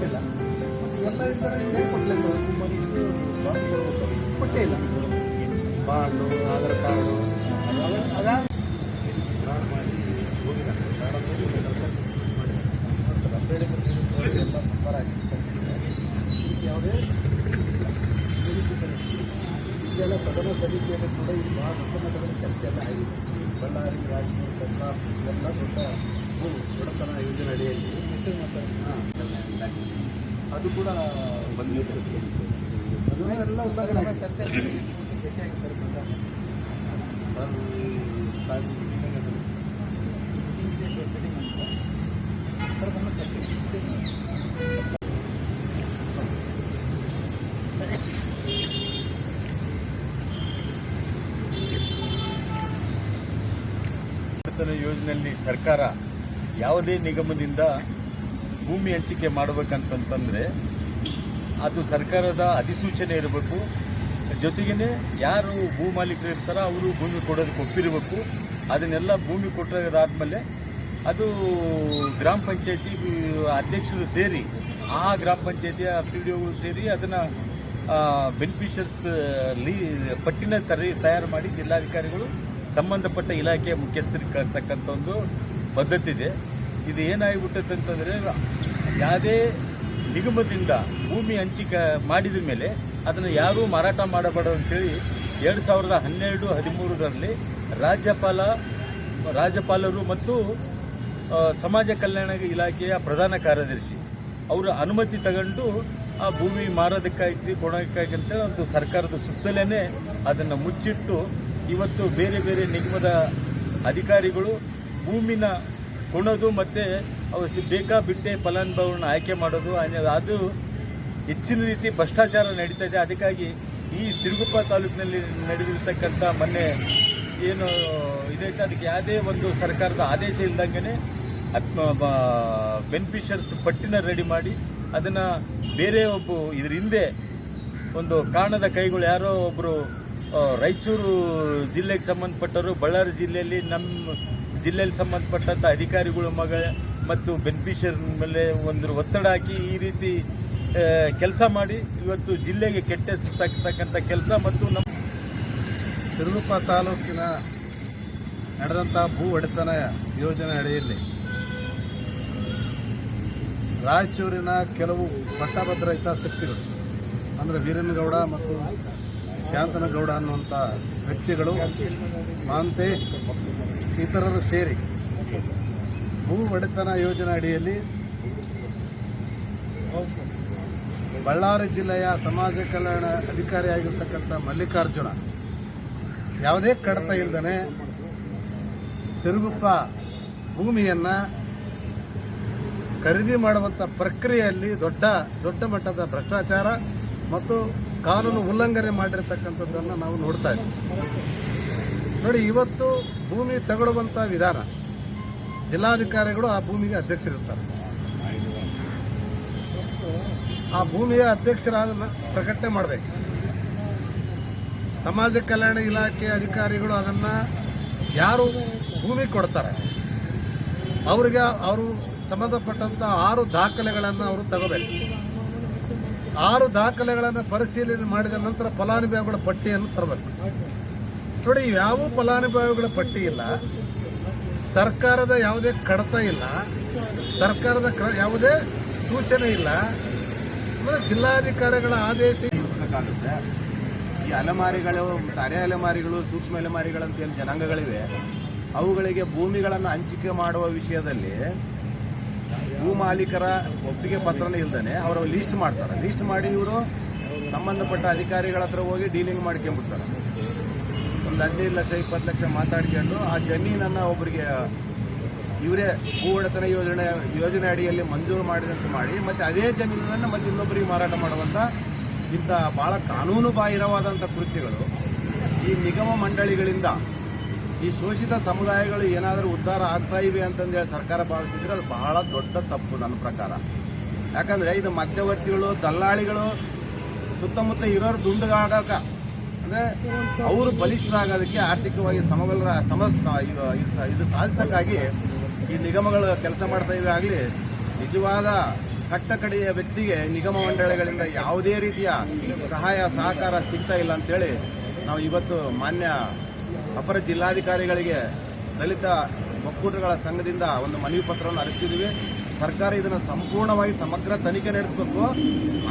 ಇದ್ದಾರೆ ಹೇಗೆ ಕೊಡ್ಲಿಲ್ಲ ಕೊಟ್ಟೇ ಇಲ್ಲ ಬಾಂಡು ಆಧಾರ್ ಕಾರ್ಡು ಕೂಡ ಎಲ್ಲ ಆಗಿದೆ ಬಳ್ಳಾರಿ ರಾಜಕೀಯ ಎಲ್ಲ ಎಲ್ಲ ದೊಡ್ಡ ಭೂ ಒಡೆತನ ಯೋಜನೆ ಅಡಿಯಲ್ಲಿ ಅದು ಕೂಡ ಬಂದಿದೆ ಎಲ್ಲ ಯೋಜನೆಯಲ್ಲಿ ಸರ್ಕಾರ ಯಾವುದೇ ನಿಗಮದಿಂದ ಭೂಮಿ ಹಂಚಿಕೆ ಮಾಡಬೇಕಂತಂತಂದರೆ ಅದು ಸರ್ಕಾರದ ಅಧಿಸೂಚನೆ ಇರಬೇಕು. ಜೊತೆಗೇ ಯಾರು ಭೂ ಮಾಲೀಕರು ಇರ್ತಾರೋ ಅವರು ಭೂಮಿ ಕೊಡೋದಕ್ಕೆ ಒಪ್ಪಿರಬೇಕು. ಅದನ್ನೆಲ್ಲ ಭೂಮಿ ಕೊಟ್ಟಾದ್ಮೇಲೆ ಅದು ಗ್ರಾಮ ಪಂಚಾಯತಿ ಅಧ್ಯಕ್ಷರು ಸೇರಿ, ಆ ಗ್ರಾಮ ಪಂಚಾಯತಿಯ ಪಿ ಡಿ ಒಗಳು ಸೇರಿ ಅದನ್ನು ಬೆನಿಫಿಷರ್ಸ್ ಲೀ, ಪಟ್ಟಿನ ತರಿ, ತಯಾರು ಮಾಡಿ ಜಿಲ್ಲಾಧಿಕಾರಿಗಳು, ಸಂಬಂಧಪಟ್ಟ ಇಲಾಖೆಯ ಮುಖ್ಯಸ್ಥರಿಗೆ ಕಳಿಸ್ತಕ್ಕಂಥ ಒಂದು ಪದ್ಧತಿ ಇದೆ. ಇದು ಏನಾಗಿಬಿಟ್ಟೈತೆ ಅಂತಂದರೆ ಯಾವುದೇ ನಿಗಮದಿಂದ ಭೂಮಿ ಹಂಚಿಕೆ ಮಾಡಿದ ಮೇಲೆ ಅದನ್ನು ಯಾರೂ ಮಾರಾಟ ಮಾಡಬಾರ್ದು ಅಂತೇಳಿ ಎರಡು ಸಾವಿರದ ಹನ್ನೆರಡು, ಹದಿಮೂರರಲ್ಲಿ ರಾಜ್ಯಪಾಲ, ರಾಜ್ಯಪಾಲರು ಮತ್ತು ಸಮಾಜ ಕಲ್ಯಾಣ ಇಲಾಖೆಯ ಪ್ರಧಾನ ಕಾರ್ಯದರ್ಶಿ ಅವರ ಅನುಮತಿ ತಗೊಂಡು ಆ ಭೂಮಿ ಮಾರೋದಕ್ಕಾಗಿ ಕೊಡೋದಕ್ಕಾಗಿ ಅಂತೇಳಿ ಒಂದು ಸರ್ಕಾರದ ಸುತ್ತಲೇ ಅದನ್ನು ಮುಚ್ಚಿಟ್ಟು ಇವತ್ತು ಬೇರೆ ಬೇರೆ ನಿಗಮದ ಅಧಿಕಾರಿಗಳು ಭೂಮಿನ ಕೊಣದು ಮತ್ತು ಅವು ಸಿ- ಬೇಕಾ ಬಿಟ್ಟೆ ಫಲಾನುಭವಿಗಳನ್ನ ಆಯ್ಕೆ ಮಾಡೋದು ಅದು ಹೆಚ್ಚಿನ ರೀತಿ ಭ್ರಷ್ಟಾಚಾರ ನಡೀತಾ ಇದೆ ಅದಕ್ಕಾಗಿ ಈ ಸಿರುಗುಪ್ಪ ತಾಲೂಕಿನಲ್ಲಿ ನಡೆದಿರ್ತಕ್ಕಂಥ ಮೊನ್ನೆ ಏನು ಇದೈತೆ, ಅದಕ್ಕೆ ಯಾವುದೇ ಒಂದು ಸರ್ಕಾರದ ಆದೇಶ ಇಲ್ದಂಗೆ ಬೆನಿಫಿಷರ್ಸ್ ಪಟ್ಟಿನ ರೆಡಿ ಮಾಡಿ ಅದನ್ನು ಬೇರೆ ಒಬ್ಬ ಇದ್ರ ಹಿಂದೆ ಒಂದು ಕಾಣದ ಕೈಗಳು ಯಾರೋ ಒಬ್ಬರು ರಾಯಚೂರು ಜಿಲ್ಲೆಗೆ ಸಂಬಂಧಪಟ್ಟವರು, ಬಳ್ಳಾರಿ ಜಿಲ್ಲೆಯಲ್ಲಿ ನಮ್ಮ ಜಿಲ್ಲೆಯಲ್ಲಿ ಸಂಬಂಧಪಟ್ಟಂಥ ಅಧಿಕಾರಿಗಳು ಮಗ ಮತ್ತು ಬೆನಿಫಿಷರ್ ಮೇಲೆ ಒಂದು ಒತ್ತಡ ಹಾಕಿ ಈ ರೀತಿ ಕೆಲಸ ಮಾಡಿ ಇವತ್ತು ಜಿಲ್ಲೆಗೆ ಕೆಟ್ಟಿಸ್ತಕ್ಕಂಥ ಕೆಲಸ ಮತ್ತು ನಮ್ಮ ತಿರುಗುಪ್ಪ ತಾಲೂಕಿನ ನಡೆದಂಥ ಭೂ ಒಡೆತನ ಯೋಜನೆ ಅಡಿಯಲ್ಲಿ ರಾಯಚೂರಿನ ಕೆಲವು ಪಟ್ಟಭದ್ರ ಹಿತಾಸಕ್ತಿಗಳು ಅಂದರೆ ವೀರನಗೌಡ ಮತ್ತು ಶಾಂತನಗೌಡ ಅನ್ನುವಂಥ ವ್ಯಕ್ತಿಗಳು, ಮಾಂತೇಶ್, ಇತರರು ಸೇರಿ ಭೂ ಒಡೆತನ ಯೋಜನೆ ಅಡಿಯಲ್ಲಿ ಬಳ್ಳಾರಿ ಜಿಲ್ಲೆಯ ಸಮಾಜ ಕಲ್ಯಾಣ ಅಧಿಕಾರಿಯಾಗಿರ್ತಕ್ಕಂಥ ಮಲ್ಲಿಕಾರ್ಜುನ. ಯಾವುದೇ ಕಡತ ಇಲ್ಲದೇ ಸಿರುಗುಪ್ಪ ಭೂಮಿಯನ್ನು ಖರೀದಿ ಮಾಡುವಂಥ ಪ್ರಕ್ರಿಯೆಯಲ್ಲಿ ದೊಡ್ಡ ದೊಡ್ಡ ಮಟ್ಟದ ಭ್ರಷ್ಟಾಚಾರ ಮತ್ತು ಕಾನೂನು ಉಲ್ಲಂಘನೆ ಮಾಡಿರ್ತಕ್ಕಂಥದ್ದನ್ನು ನಾವು ನೋಡ್ತಾ ಇದ್ದೀವಿ. ನೋಡಿ, ಇವತ್ತು ಭೂಮಿ ತಗೊಳ್ಳುವಂಥ ವಿಧಾನ ಜಿಲ್ಲಾಧಿಕಾರಿಗಳು ಆ ಭೂಮಿಗೆ ಅಧ್ಯಕ್ಷರಿರ್ತಾರೆ. ಆ ಭೂಮಿಯ ಅಧ್ಯಕ್ಷರಾದ ಪ್ರಕಟಣೆ ಮಾಡಬೇಕು. ಸಮಾಜ ಕಲ್ಯಾಣ ಇಲಾಖೆ ಅಧಿಕಾರಿಗಳು ಅದನ್ನು ಯಾರು ಭೂಮಿ ಕೊಡ್ತಾರೆ, ಅವರಿಗೆ ಅವರು ಸಂಬಂಧಪಟ್ಟಂಥ ಆರು ದಾಖಲೆಗಳನ್ನು ಅವರು ತಗೋಬೇಕು. ಆರು ದಾಖಲೆಗಳನ್ನು ಪರಿಶೀಲನೆ ಮಾಡಿದ ನಂತರ ಫಲಾನುಭವಿಗಳ ಪಟ್ಟಿಯನ್ನು ತರಬೇಕು. ನೋಡಿ ಯಾವ ಫಲಾನುಭವಿಗಳ ಪಟ್ಟಿ ಇಲ್ಲ. ಸರ್ಕಾರದ ಯಾವುದೇ ಕಡತ ಇಲ್ಲ. ಸರ್ಕಾರದ ಕ್ರ, ಯಾವುದೇ ಸೂಚನೆ ಇಲ್ಲ. ಅಂದರೆ ಜಿಲ್ಲಾಧಿಕಾರಿಗಳ ಆದೇಶ ಇರಿಸಬೇಕಾಗುತ್ತೆ ಈ ಅಲೆಮಾರಿಗಳು, ತರೆ ಅಲೆಮಾರಿಗಳು, ಸೂಕ್ಷ್ಮ ಅಲೆಮಾರಿಗಳಂತ ಏನು ಜನಾಂಗಗಳಿವೆ, ಅವುಗಳಿಗೆ ಭೂಮಿಗಳನ್ನು ಹಂಚಿಕೆ ಮಾಡುವ ವಿಷಯದಲ್ಲಿ ಭೂ ಮಾಲೀಕರ ಒಪ್ಪಿಗೆ ಪತ್ರನೇ ಇಲ್ದೇ ಅವರು ಲಿಸ್ಟ್ ಮಾಡ್ತಾರೆ. ಲಿಸ್ಟ್ ಮಾಡಿ ಇವರು ಸಂಬಂಧಪಟ್ಟ ಅಧಿಕಾರಿಗಳ ಹತ್ರ ಹೋಗಿ ಡೀಲಿಂಗ್ ಮಾಡ್ಕೊಂಡ್ಬಿಡ್ತಾರೆ. ಒಂದು ಹದಿನೈದು ಲಕ್ಷ ಇಪ್ಪತ್ತು ಲಕ್ಷ ಮಾತಾಡ್ಕೊಂಡು ಆ ಜಮೀನನ್ನು ಒಬ್ಬರಿಗೆ ಇವರೇ ಭೂ ಒಡೆತನ ಯೋಜನೆ ಯೋಜನೆ ಅಡಿಯಲ್ಲಿ ಮಂಜೂರು ಮಾಡಿದಂತೆ ಮಾಡಿ ಮತ್ತೆ ಅದೇ ಜಮೀನನ್ನು ಮತ್ತೆ ಇನ್ನೊಬ್ಬರಿಗೆ ಮಾರಾಟ ಮಾಡುವಂಥ ಇಂಥ ಭಾಳ ಕಾನೂನು ಬಾಹಿರವಾದಂಥ ಕೃತ್ಯಗಳು ಈ ನಿಗಮ ಮಂಡಳಿಗಳಿಂದ ಈ ಶೋಷಿತ ಸಮುದಾಯಗಳು ಏನಾದರೂ ಉದ್ಧಾರ ಆಗ್ತಾ ಇವೆ ಅಂತಂದೇಳಿ ಸರ್ಕಾರ ಭಾವಿಸಿದ್ರೆ ಅದು ಬಹಳ ದೊಡ್ಡ ತಪ್ಪು ನನ್ನ ಪ್ರಕಾರ. ಯಾಕಂದರೆ ಇದು ಮಧ್ಯವರ್ತಿಗಳು, ದಲ್ಲಾಳಿಗಳು ಸುತ್ತಮುತ್ತ ಇರೋರು ದುಂಡಗಾಗಕ ಅಂದ್ರೆ ಅವರು ಬಲಿಷ್ಠರಾಗೋದಕ್ಕೆ ಆರ್ಥಿಕವಾಗಿ ಸಮಬಲ ಸಮ ಇದು ಸಾಧಿಸಕ್ಕಾಗಿ ಈ ನಿಗಮಗಳು ಕೆಲಸ ಮಾಡ್ತಾ ಇವೆ ಆಗಲಿ, ನಿಜವಾದ ಕಟ್ಟಕಡೆಯ ವ್ಯಕ್ತಿಗೆ ನಿಗಮ ಮಂಡಳಿಗಳಿಂದ ಯಾವುದೇ ರೀತಿಯ ಸಹಾಯ, ಸಹಕಾರ ಸಿಗ್ತಾ ಇಲ್ಲ ಅಂತೇಳಿ ನಾವು ಇವತ್ತು ಮಾನ್ಯ ಅಪರ ಜಿಲ್ಲಾಧಿಕಾರಿಗಳಿಗೆ ದಲಿತ ಒಕ್ಕೂಟಗಳ ಸಂಘದಿಂದ ಒಂದು ಮನವಿ ಪತ್ರವನ್ನು ಅರಚಿದ್ದೀವಿ ಸರ್ಕಾರ ಇದನ್ನು ಸಂಪೂರ್ಣವಾಗಿ ಸಮಗ್ರ ತನಿಖೆ ನಡೆಸಬೇಕು.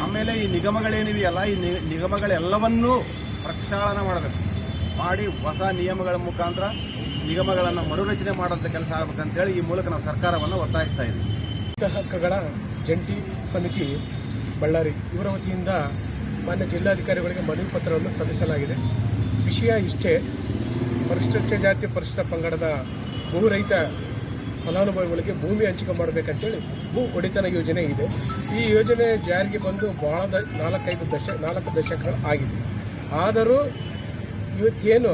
ಆಮೇಲೆ ಈ ನಿಗಮಗಳೇನಿವೆಯಲ್ಲ, ಈ ನಿಗಮಗಳೆಲ್ಲವನ್ನೂ ಪ್ರಕ್ಷಾಳನ ಮಾಡಬೇಕು ಮಾಡಿ ಹೊಸ ನಿಯಮಗಳ ಮುಖಾಂತರ ನಿಗಮಗಳನ್ನು ಮರುರಚನೆ ಮಾಡುವಂಥ ಕೆಲಸ ಆಗಬೇಕಂತೇಳಿ ಈ ಮೂಲಕ ನಾವು ಸರ್ಕಾರವನ್ನು ಒತ್ತಾಯಿಸ್ತಾ ಇದ್ದೀವಿ. ಹಕ್ಕುಗಳ ಜಂಟಿ ಸಮಿತಿ ಬಳ್ಳಾರಿ ಇವರ ವತಿಯಿಂದ ಮಾನ್ಯ ಜಿಲ್ಲಾಧಿಕಾರಿಗಳಿಗೆ ಮನವಿ ಪತ್ರವನ್ನು ಸಲ್ಲಿಸಲಾಗಿದೆ. ವಿಷಯ ಇಷ್ಟೇ ಪರಿಶಿಷ್ಟ ಜಾತಿ ಪರಿಶಿಷ್ಟ ಪಂಗಡದ ಭೂ ರೈತ ಫಲಾನುಭವಿಗಳಿಗೆ ಭೂಮಿ ಹಂಚಿಕೆ ಮಾಡಬೇಕಂತೇಳಿ ಭೂ ಒಡೆತನ ಯೋಜನೆ ಇದೆ. ಈ ಯೋಜನೆ ಜಾರಿಗೆ ಬಂದು ಬಹಳ ದ ನಾಲ್ಕೈದು ದಶ ನಾಲ್ಕು ದಶಕಗಳು ಆಗಿದೆ ಆದರೂ ಇವತ್ತೇನು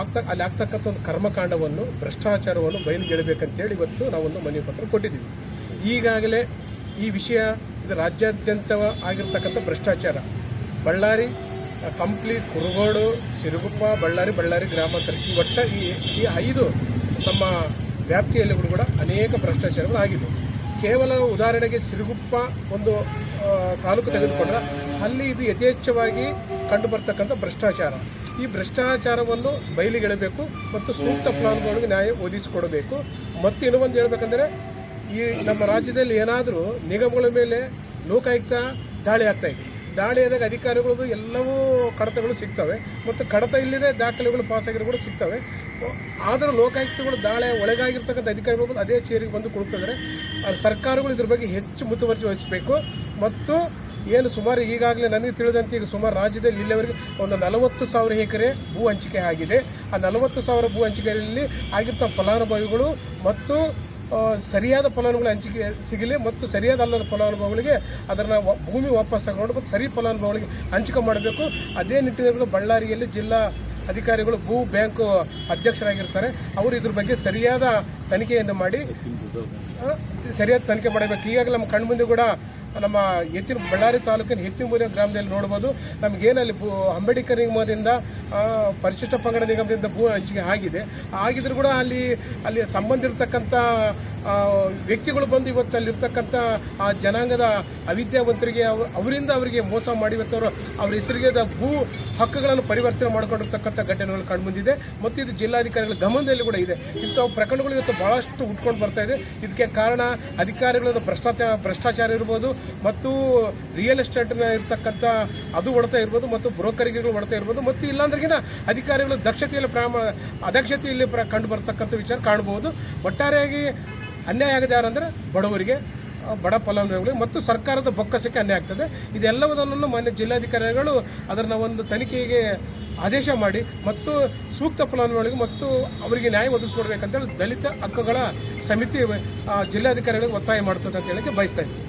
ಆಗ್ತಾ ಅಲ್ಲಿ ಆಗ್ತಕ್ಕಂಥ ಒಂದು ಕರ್ಮಕಾಂಡವನ್ನು, ಭ್ರಷ್ಟಾಚಾರವನ್ನು ಬಯಲುಗೆಳಬೇಕಂತೇಳಿ ಇವತ್ತು ನಾವೊಂದು ಮನವಿ ಪತ್ರ ಕೊಟ್ಟಿದ್ದೀವಿ. ಈಗಾಗಲೇ ಈ ವಿಷಯ ಇದು ರಾಜ್ಯಾದ್ಯಂತ ಆಗಿರ್ತಕ್ಕಂಥ ಭ್ರಷ್ಟಾಚಾರ. ಬಳ್ಳಾರಿ ಕಂಪ್ಲಿ, ಕುರುಗೋಡು, ಸಿರುಗುಪ್ಪ, ಬಳ್ಳಾರಿ ಬಳ್ಳಾರಿ ಗ್ರಾಮಾಂತರ ಈ ಒಟ್ಟ ಈ ಈ ಐದು ನಮ್ಮ ವ್ಯಾಪ್ತಿಯಲ್ಲಿ ಕೂಡ ಅನೇಕ ಭ್ರಷ್ಟಾಚಾರಗಳು ಆಗಿದೆ ಕೇವಲ ಉದಾಹರಣೆಗೆ ಸಿರುಗುಪ್ಪ ಒಂದು ತಾಲೂಕು ತೆಗೆದುಕೊಂಡ್ರೆ ಅಲ್ಲಿ ಇದು ಯಥೇಚ್ಛವಾಗಿ ಕಂಡು ಬರ್ತಕ್ಕಂಥ ಭ್ರಷ್ಟಾಚಾರ. ಈ ಭ್ರಷ್ಟಾಚಾರವನ್ನು ಬಯಲಿಗೆಳಬೇಕು ಮತ್ತು ಸೂಕ್ತ ಫಲಾನುಭವಿಗಳಿಗೆ ನ್ಯಾಯ ಒದಗಿಸಿಕೊಡಬೇಕು. ಮತ್ತು ಇನ್ನೂ ಒಂದು ಹೇಳ್ಬೇಕಂದ್ರೆ, ಈ ನಮ್ಮ ರಾಜ್ಯದಲ್ಲಿ ಏನಾದರೂ ನಿಗಮಗಳ ಮೇಲೆ ಲೋಕಾಯುಕ್ತ ದಾಳಿ ಆಗ್ತಾ ಇದೆ. ದಾಳಿ ಆದಾಗ ಅಧಿಕಾರಿಗಳದ್ದು ಎಲ್ಲವೂ ಕಡತಗಳು ಸಿಗ್ತವೆ ಮತ್ತು ಕಡತ ಇಲ್ಲದೆ ದಾಖಲೆಗಳು ಪಾಸಾಗಿರೋಗಳು ಸಿಗ್ತವೆ. ಆದರೂ ಲೋಕಾಯುಕ್ತಗಳು ದಾಳಿ ಒಳಗಾಗಿರ್ತಕ್ಕಂಥ ಅಧಿಕಾರಿಗಳು ಬಂದು ಅದೇ ಚೇರಿಗೆ ಬಂದು ಕುಳಿತಂದರೆ ಸರ್ಕಾರಗಳು ಇದ್ರ ಬಗ್ಗೆ ಹೆಚ್ಚು ಮುತುವರ್ಜಿ ವಹಿಸಬೇಕು ಮತ್ತು ಏನು ಸುಮಾರು ಈಗಾಗಲೇ ನನಗೆ ತಿಳಿದಂತೆ ಈಗ ಸುಮಾರು ರಾಜ್ಯದಲ್ಲಿ ಇಲ್ಲಿವರೆಗೆ ಒಂದು ನಲವತ್ತು ಸಾವಿರ ಎಕರೆ ಭೂ ಹಂಚಿಕೆ ಆಗಿದೆ. ಆ ನಲವತ್ತು ಸಾವಿರ ಭೂ ಹಂಚಿಕೆಯಲ್ಲಿ ಆಗಿರ್ತ ಫಲಾನುಭವಿಗಳು ಮತ್ತು ಸರಿಯಾದ ಫಲಾನುಭವಿಗಳ ಹಂಚಿಕೆ ಸಿಗಲಿ ಮತ್ತು ಸರಿಯಾದ ಅಲ್ಲದ ಫಲಾನುಭವಿಗಳಿಗೆ ಅದನ್ನು ಭೂಮಿ ವಾಪಸ್ ತಗೊಂಡು ಮತ್ತು ಸರಿ ಫಲಾನುಭವಿಗಳಿಗೆ ಹಂಚಿಕೆ ಮಾಡಬೇಕು. ಅದೇ ನಿಟ್ಟಿನಲ್ಲಿ ಬಳ್ಳಾರಿಯಲ್ಲಿ ಜಿಲ್ಲಾ ಅಧಿಕಾರಿಗಳು ಭೂ ಬ್ಯಾಂಕ್ ಅಧ್ಯಕ್ಷರಾಗಿರ್ತಾರೆ. ಅವರು ಇದ್ರ ಬಗ್ಗೆ ಸರಿಯಾದ ತನಿಖೆಯನ್ನು ಮಾಡಿ ಸರಿಯಾದ ತನಿಖೆ ಮಾಡಬೇಕು. ಈಗಾಗಲೇ ನಮ್ಮ ಕಣ್ಮುಂದೆ ಕೂಡ ನಮ್ಮ ಎತ್ತಿನ ಬಳ್ಳಾರಿ ತಾಲೂಕಿನ ಎತ್ತಿನಮೂರಿಯ ಗ್ರಾಮದಲ್ಲಿ ನೋಡ್ಬೋದು. ನಮಗೇನಲ್ಲಿ ಭೂ ಅಂಬೇಡ್ಕರ್ ನಿಗಮದಿಂದ ಪರಿಶಿಷ್ಟ ಪಂಗಡ ನಿಗಮದಿಂದ ಭೂ ಹಂಚಿಕೆ ಆಗಿದೆ. ಆಗಿದ್ರು ಕೂಡ ಅಲ್ಲಿ ಅಲ್ಲಿ ಸಂಬಂಧ ಇರತಕ್ಕಂಥ ಆ, ವ್ಯಕ್ತಿಗಳು ಬಂದು ಇವತ್ತು ಅಲ್ಲಿರ್ತಕ್ಕಂಥ ಆ ಜನಾಂಗದ ಅವಿದ್ಯಾವಂತರಿಗೆ ಅವ್ರ- ಅವರಿಂದ ಅವರಿಗೆ ಮೋಸ ಮಾಡಿ ಇವತ್ತು ಅವರು ಹೆಸರಿಗೆ ಭೂ ಹಕ್ಕುಗಳನ್ನು ಪರಿವರ್ತನೆ ಮಾಡಿಕೊಂಡಿರ್ತಕ್ಕಂಥ ಘಟನೆಗಳು ಕಂಡುಬಂದಿದೆ ಮತ್ತು ಇದು ಜಿಲ್ಲಾಧಿಕಾರಿಗಳ ಗಮನದಲ್ಲಿ ಕೂಡ ಇದೆ. ಇಂಥ ಪ್ರಕರಣಗಳು ಇವತ್ತು ಬಹಳಷ್ಟು ಉಟ್ಕೊಂಡು ಬರ್ತಾ ಇದೆ. ಇದಕ್ಕೆ ಕಾರಣ ಅಧಿಕಾರಿಗಳ ಭ್ರಷ್ಟಾಚಾರ ಭ್ರಷ್ಟಾಚಾರ ಇರ್ಬೋದು ಮತ್ತು ರಿಯಲ್ ಎಸ್ಟೇಟ್ನ ಇರ್ತಕ್ಕಂಥ ಅದು ಒಡತಾ ಇರ್ಬೋದು ಮತ್ತು ಬ್ರೋಕರಿಗೆಗಳು ಒಡತಾ ಇರ್ಬೋದು. ಮತ್ತು ಇಲ್ಲಾಂದ್ರಗಿನ ಅಧಿಕಾರಿಗಳು ದಕ್ಷತೆಯಲ್ಲಿ ಪ್ರಾಮ ಅದಕ್ಷತೆಯಲ್ಲಿ ಕಂಡು ಬರ್ತಕ್ಕಂಥ ವಿಚಾರ ಕಾಣಬಹುದು. ಒಟ್ಟಾರೆಯಾಗಿ ಅನ್ಯಾಯ ಆಗದೆ ಯಾರಂದ್ರೆ ಬಡವರಿಗೆ ಬಡ ಫಲಾನುಭವಿಗಳಿಗೆ ಮತ್ತು ಸರ್ಕಾರದ ಬೊಕ್ಕಸಕ್ಕೆ ಅನ್ಯಾಯ ಆಗ್ತದೆ. ಇದೆಲ್ಲವುದನ್ನು ಮಾನ್ಯ ಜಿಲ್ಲಾಧಿಕಾರಿಗಳು ಅದನ್ನು ಒಂದು ತನಿಖೆಗೆ ಆದೇಶ ಮಾಡಿ ಮತ್ತು ಸೂಕ್ತ ಫಲಾನುಭವಿಗಳಿಗೆ ಮತ್ತು ಅವರಿಗೆ ನ್ಯಾಯ ಒದಗಿಸ್ಕೊಡ್ಬೇಕಂತೇಳಿ ದಲಿತ ಹಕ್ಕುಗಳ ಸಮಿತಿ ಜಿಲ್ಲಾಧಿಕಾರಿಗಳಿಗೆ ಒತ್ತಾಯ ಮಾಡ್ತದೆ ಅಂತ ಹೇಳಕ್ಕೆ ಬಯಸ್ತಾ ಇದ್ದೀನಿ.